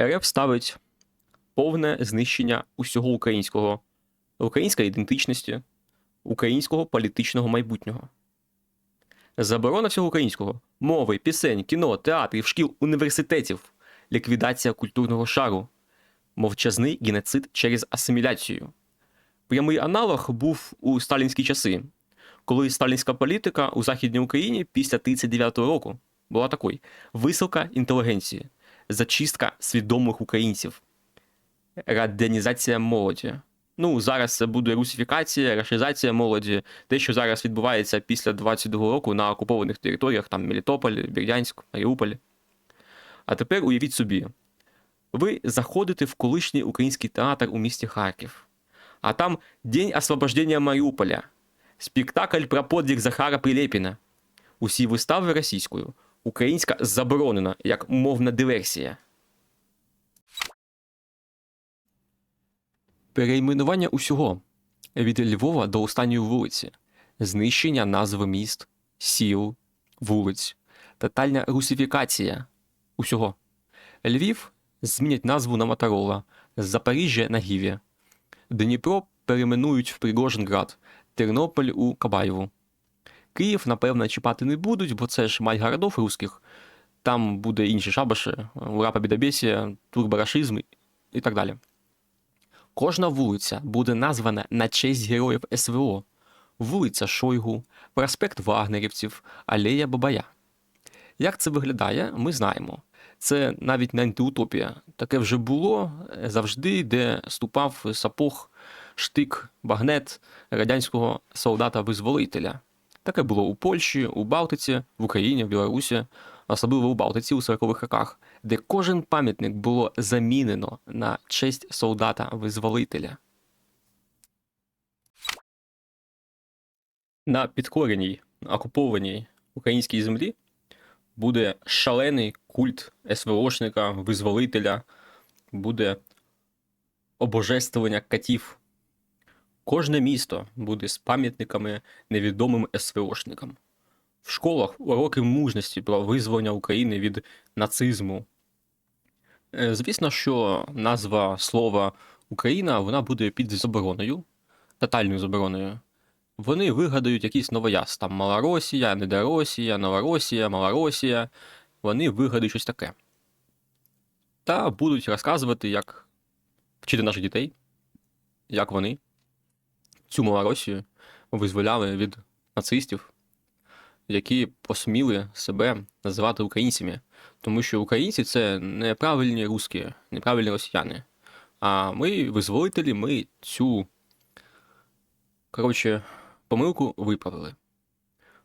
РФ ставить повне знищення усього українського, української ідентичності, українського політичного майбутнього. Заборона всього українського мови, пісень, кіно, театрів, шкіл, університетів, ліквідація культурного шару, мовчазний геноцид через асиміляцію. Прямий аналог був у сталінські часи, коли сталінська політика у Західній Україні після 39-го року була такою: висилка інтелігенції, зачистка свідомих українців, радянізація молоді. Ну, зараз це буде русифікація, рашизація молоді, те, що зараз відбувається після 22-го року на окупованих територіях, там Мелітополь, Бердянськ, Маріуполь. А тепер уявіть собі, ви заходите в колишній український театр у місті Харків, а там День освобождення Маріуполя, спектакль про подвиг Захара Прилєпіна. Усі вистави російською, українська заборонена як мовна диверсія. Перейменування усього від Львова до останньої вулиці, знищення назви міст, сіл, вулиць, тотальна русифікація усього. Львів змінять назву на Моторола, Запоріжжя на Гіві, Дніпро перейменують в Пригожинград, Тернопіль у Кабаєву. Київ, напевно, чіпати не будуть, бо це ж мать городов русських. Там буде інші шабаші, ура побідобєсія, турборашизм і так далі. Кожна вулиця буде названа на честь героїв СВО: вулиця Шойгу, проспект Вагнерівців, Алея Бабая. Як це виглядає, ми знаємо. Це навіть не антиутопія. Таке вже було е, завжди, де ступав сапог, штик, багнет радянського солдата-визволителя. Таке було у Польщі, у Балтиці, в Україні, в Білорусі, особливо у Балтиці у 40-х роках, де кожен пам'ятник було замінено на честь солдата-визволителя. На підкореній, окупованій українській землі буде шалений культ СВОшника, визволителя, буде обожествлення катів. Кожне місто буде з пам'ятниками невідомим СВОшникам. В школах уроки мужності про визволення України від нацизму. Е, Звісно, що назва слова Україна вона буде під забороною, тотальною забороною. Вони вигадають якийсь новояз, там Малоросія, Недоросія, Новоросія, Малоросія. Вони вигадають щось таке. Та будуть розказувати, як вчити наших дітей, як вони цю Малоросію визволяли від нацистів, які посміли себе називати українцями. Тому що українці це неправильні русські, неправильні росіяни. А ми, визволителі, ми цю коротше, помилку виправили.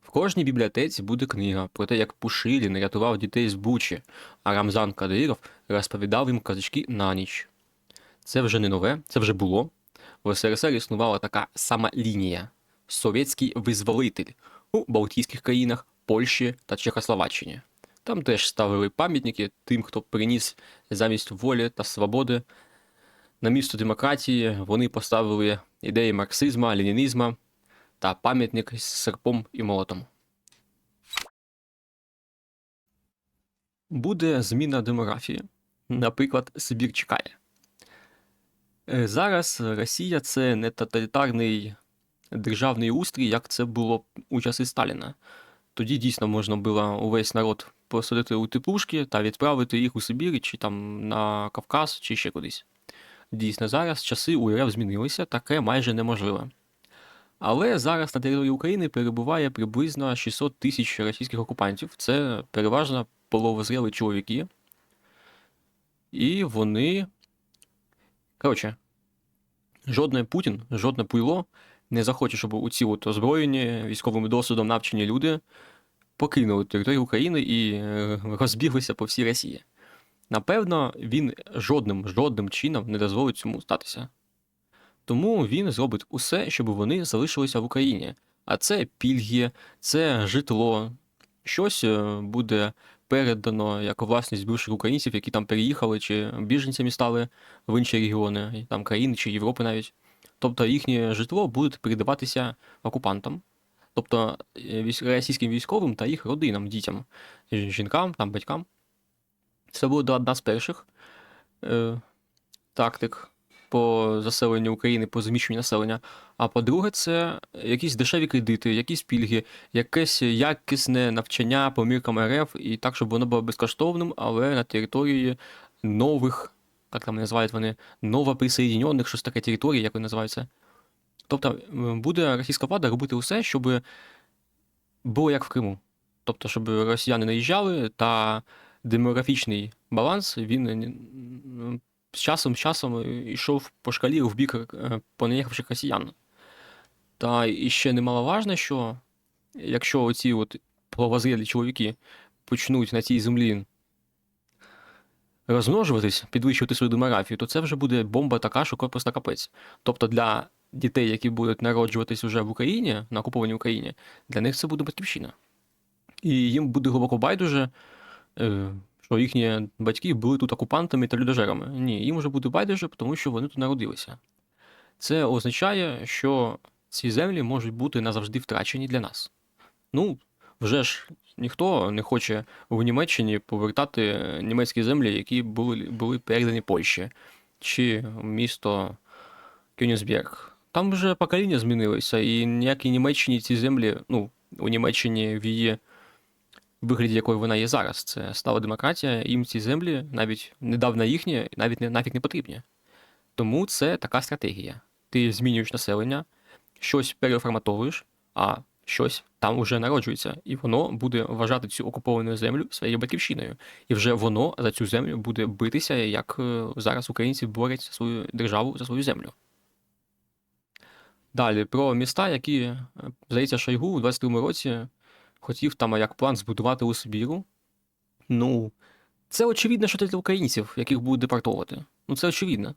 В кожній бібліотеці буде книга про те, як Пушилін рятував дітей з Бучі, а Рамзан Кадиров розповідав їм казочки на ніч. Це вже не нове, це вже було. В СРСР існувала така сама лінія совєтський визволитель у Балтійських країнах, Польщі та Чехословаччині. Там теж ставили пам'ятники тим, хто приніс замість волі та свободи. На місто демократії вони поставили ідеї марксизма, ленінізма та пам'ятник з серпом і молотом. Буде зміна демографії. Наприклад, Сибір чекає. Е, Зараз Росія це не тоталітарний державний устрій, як це було у часи Сталіна. Тоді дійсно можна було увесь народ посадити у теплушки та відправити їх у Сибір чи там на Кавказ, чи ще кудись. Дійсно, зараз часи у РФ змінилися, таке майже неможливе. Але зараз на території України перебуває приблизно 600 тисяч російських окупантів. Це переважно половозрілі чоловіки. І вони. Коротше, жодне Путін, жодне пуйло не захоче, щоб у ці от озброєні військовим досвідом навчені люди покинули територію України і е, розбіглися по всій Росії. Напевно, він жодним жодним чином не дозволить цьому статися. Тому він зробить усе, щоб вони залишилися в Україні. А це пільги, це житло, щось е, буде передано як власність бивших українців, які там переїхали чи біженцями стали в інші регіони, там країни чи Європи навіть. Тобто їхнє житло буде передаватися окупантам, тобто е, російським військовим та їх родинам, дітям, жінкам, там, батькам. Це буде одна з перших. е, тактик по заселенню України, по зміщенню населення. А по-друге, це якісь дешеві кредити, якісь пільги, якесь якісне навчання по міркам РФ, і так, щоб воно було безкоштовним, але на території нових, як там називають вони, новоприсоєднених, щось таке території, як вони називаються. Тобто буде російська влада робити усе, щоб було як в Криму. Тобто, щоб росіяни наїжджали, та демографічний баланс він з часом з часом йшов по шкалі в бік е, понаїхавших росіян. Та і ще немаловажно, що якщо оці от половозрілі чоловіки почнуть на цій землі розмножуватись, підвищувати свою демографію, то це вже буде бомба така, що просто капець. Тобто для дітей, які будуть народжуватись вже в Україні, на окупованій Україні, для них це буде батьківщина. І їм буде глибоко байдуже, е, що їхні батьки були тут окупантами та людожерами. Ні, їм вже буде байдуже, тому що вони тут народилися. Це означає, що ці землі можуть бути назавжди втрачені для нас. Ну, вже ж ніхто не хоче в Німеччині повертати німецькі землі, які були, були передані Польщі, чи місто Кёнігсберг. Там вже покоління змінилися, і ніякій Німеччині ці землі, ну, у Німеччині в її вигляді, якою вона є зараз, це стала демократія, їм ці землі, навіть недавно їхні, навіть не, нафіг не потрібні. Тому це така стратегія. Ти змінюєш населення, щось переформатовуєш, а щось там уже народжується, і воно буде вважати цю окуповану землю своєю батьківщиною. І вже воно за цю землю буде битися, як е, зараз українці борють за свою державу за свою землю. Далі про міста, які, е, здається, Шойгу у 22-му році хотів там як план збудувати у Сибіру. Ну, це очевидно, що це для українців, яких будуть депортовувати. Ну, це очевидно.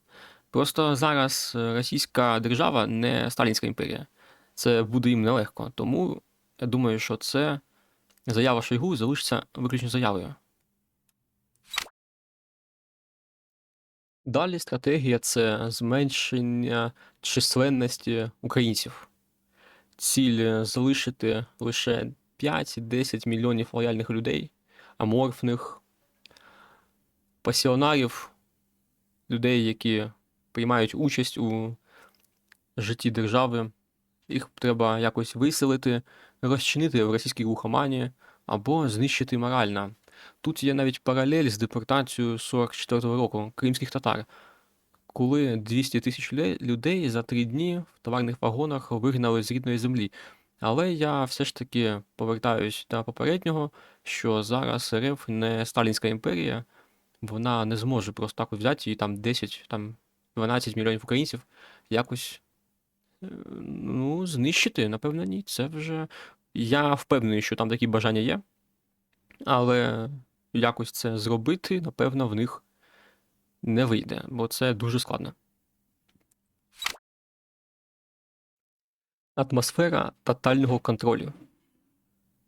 Просто зараз е, Російська держава не Сталінська імперія. Це буде їм нелегко. Тому я думаю, що це заява Шойгу залишиться виключно заявою. Далі стратегія це зменшення численності українців. Ціль залишити лише 5-10 мільйонів лояльних людей, аморфних, пасіонарів, людей, які приймають участь у житті держави. Їх треба якось виселити, розчинити в російській глухомані або знищити морально. Тут є навіть паралель з депортацією 44-го року кримських татар, коли 200 тисяч людей за три дні в товарних вагонах вигнали з рідної землі. Але я все ж таки повертаюсь до попереднього, що зараз РФ не Сталінська імперія, вона не зможе просто так взяти і там 10, там 12 мільйонів українців якось е, ну, знищити. Напевно, ні. Це вже. Я впевнений, що там такі бажання є, але якось це зробити, напевно, в них не вийде, бо це дуже складно. Атмосфера тотального контролю.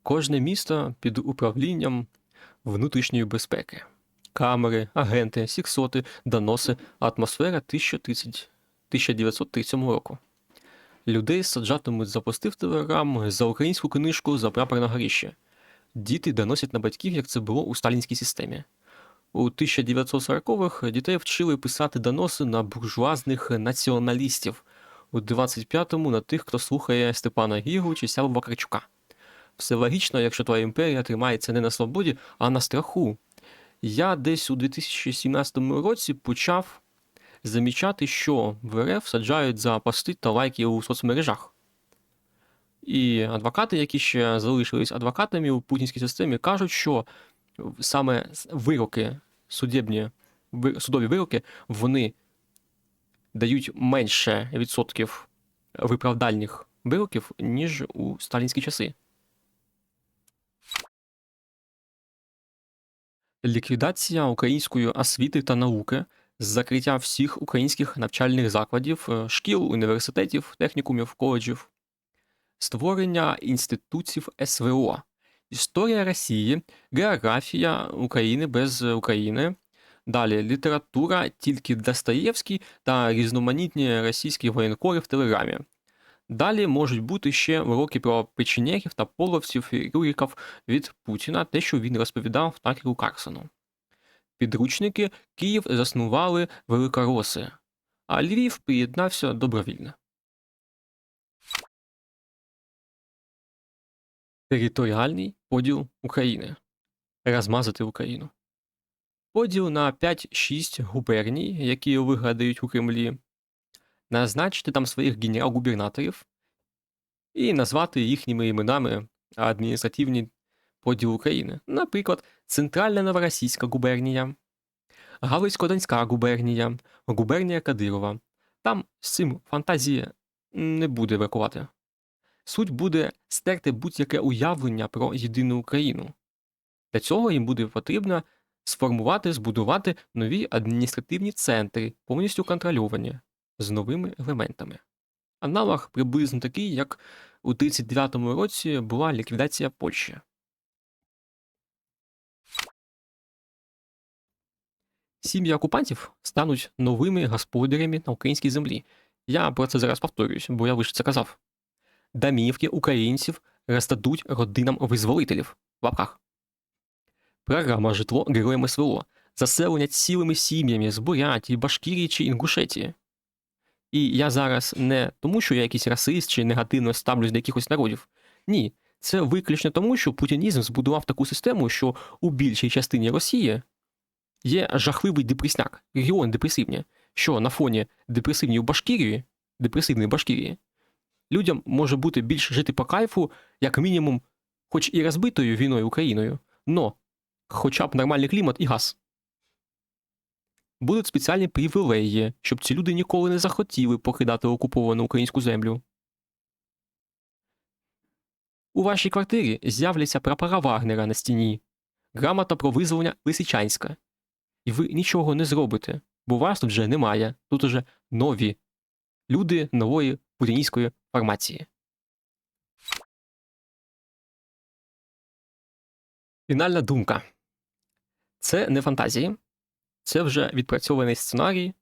Кожне місто під управлінням внутрішньої безпеки. Камери, агенти, сіксоти, доноси, атмосфера 1030, 1937 року. Людей саджатимуть за пости в телеграм, за українську книжку, за прапор на горіще. Діти доносять на батьків, як це було у сталінській системі. У 1940-х дітей вчили писати доноси на буржуазних націоналістів, у 25-му на тих, хто слухає Степана Гігу чи Сяву Вакарчука. Все логічно, якщо твоя імперія тримається не на свободі, а на страху. Я десь у 2017 році почав замічати, що в РФ саджають за пости та лайки у соцмережах. І адвокати, які ще залишились адвокатами у путінській системі, кажуть, що саме вироки, судебні, судові вироки, вони дають менше відсотків виправдальних вироків, ніж у сталінські часи. Ліквідація української освіти та науки, закриття всіх українських навчальних закладів, е, шкіл, університетів, технікумів, коледжів, створення інститутів СВО, історія Росії, географія України без України, Далі література тільки Достоєвський та різноманітні російські воєнкори в Телеграмі. Далі можуть бути ще уроки про печенєгів та половців і рюриків від Путіна, те, що він розповідав Такеру Карсону. підручники Київ заснували великороси, а Львів приєднався добровільно. Територіальний поділ України. Розмазати Україну. Поділ на 5-6 губерній, які вигадають у Кремлі, назначити там своїх генерал-губернаторів і назвати їхніми іменами адміністративні поділ України. Наприклад, Центральна Новоросійська губернія, Галицько-Донська губернія, губернія Кадирова. Там з цим фантазії не буде врахувати. Суть буде стерти будь-яке уявлення про єдину Україну. Для цього їм буде потрібно сформувати, збудувати нові адміністративні центри, повністю контрольовані, з новими елементами. Аналог приблизно такий, як у 1939 році була ліквідація Польщі. Сім'ї окупантів стануть новими господарями на українській землі. Я про це зараз повторююсь, бо я лише це казав. Домівки українців роздадуть родинам визволителів в лапках. Програма житло героям СВО заселення цілими сім'ями з Бурятії, Башкірії чи Інгушетії. І я зараз не тому, що я якийсь расист чи негативно ставлюсь до якихось народів. Ні, це виключно тому, що путінізм збудував таку систему, що у більшій частині Росії є жахливий депресняк, регіон депресивні, що на фоні депресивної Башкірії, депресивної Башкірії, людям може бути більше жити по кайфу, як мінімум, хоч і розбитою війною Україною, но хоча б нормальний клімат і газ. Будуть спеціальні привілеї, щоб ці люди ніколи не захотіли покидати окуповану українську землю. У вашій квартирі з'являться прапора Вагнера на стіні, грамота про визволення Лисичанська. І ви нічого не зробите, бо вас тут вже немає, тут уже нові люди нової путіністської формації. Фінальна думка. Це не фантазії, це вже відпрацьований сценарій.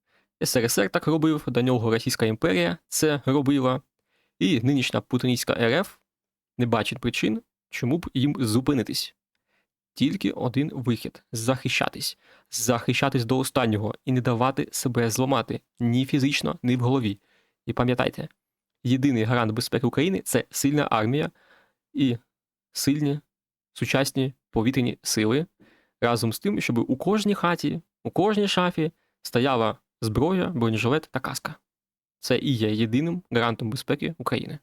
СРСР так робив, до нього Російська імперія це робила, і нинішня путінська РФ не бачить причин, чому б їм зупинитись. Тільки один вихід захищатись, захищатись до останнього і не давати себе зламати ні фізично, ні в голові. І пам'ятайте, єдиний гарант безпеки України це сильна армія і сильні сучасні повітряні сили, разом з тим, щоб у кожній хаті, у кожній шафі стояла зброя, бронежилет та каска. Це і є єдиним гарантом безпеки України.